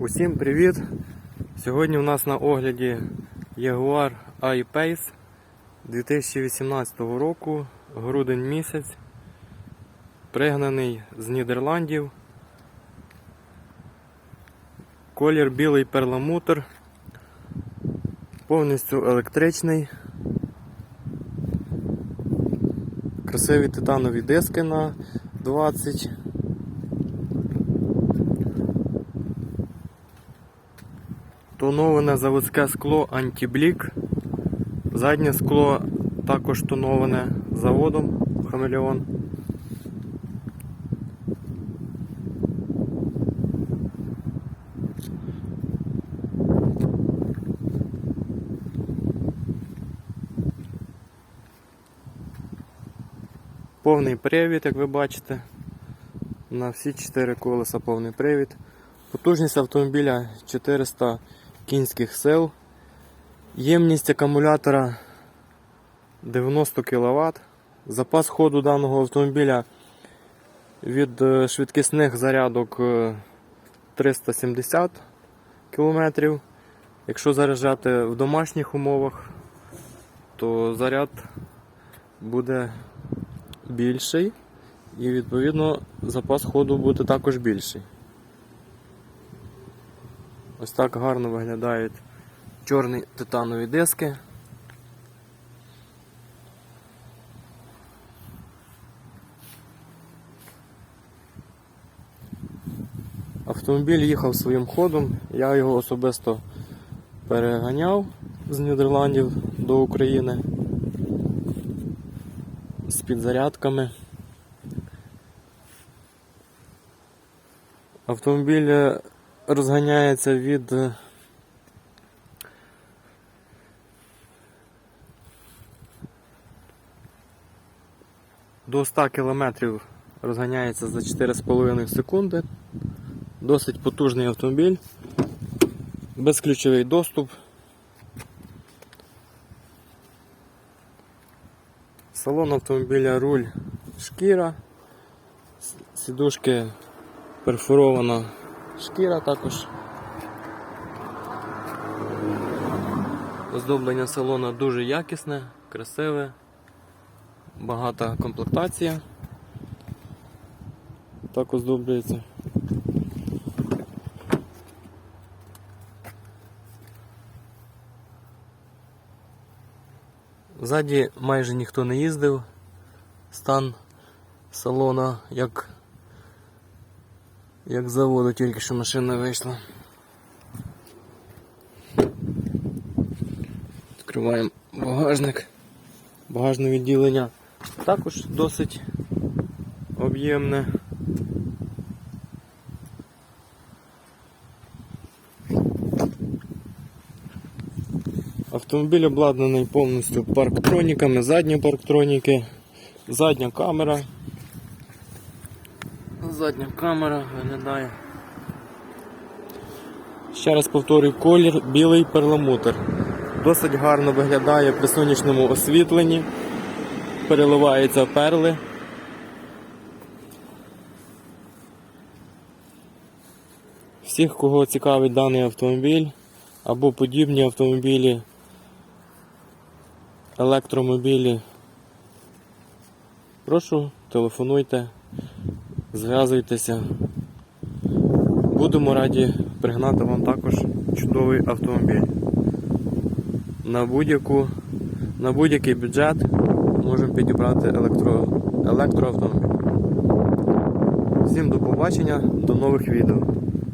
Усім привіт! Сьогодні у нас на огляді Jaguar I-Pace 2018 року, грудень місяць, пригнаний з Нідерландів. Колір білий перламутр, повністю електричний. Красиві титанові диски на 20. Тоноване заводське скло антиблік. Заднє скло також тоноване заводом Хамелеон. Повний привід, як ви бачите. На всі 4 колеса повний привід. Потужність автомобіля 400 кінських сил. Ємність акумулятора 90 кВт. Запас ходу даного автомобіля від е, швидкісних зарядок е, 370 км. Якщо заряджати в домашніх умовах, то заряд буде більший і відповідно запас ходу буде також більший. Ось так гарно виглядають чорні титанові диски. Автомобіль їхав своїм ходом, я його особисто переганяв з Нідерландів до України з підзарядками. Автомобіль е, розганяється від е, до 100 км розганяється за 4,5 секунди. Досить потужний автомобіль, безключовий доступ. Салон автомобіля руль шкіра, сідушки перфорована шкіра також. Оздоблення салона дуже якісне, красиве, багата комплектація. Так оздоблюється. Ззаді майже ніхто не їздив. Стан салона як, як з заводу, тільки що машина вийшла. Відкриваємо багажник. Багажне відділення також досить об'ємне. Автомобіль обладнаний повністю парктроніками, задні парктроніки, задня камера. Задня камера виглядає. Ще раз повторюю, колір білий перламутр. Досить гарно виглядає при сонячному освітленні. Переливаються перли. Всіх, кого цікавить даний автомобіль або подібні автомобілі, електромобілі, прошу, телефонуйте, зв'язуйтеся. Будемо раді пригнати вам також чудовий автомобіль. На будь-яку, на будь-який бюджет можемо підібрати електро, електроавтомобіль. Всім до побачення, до нових відео.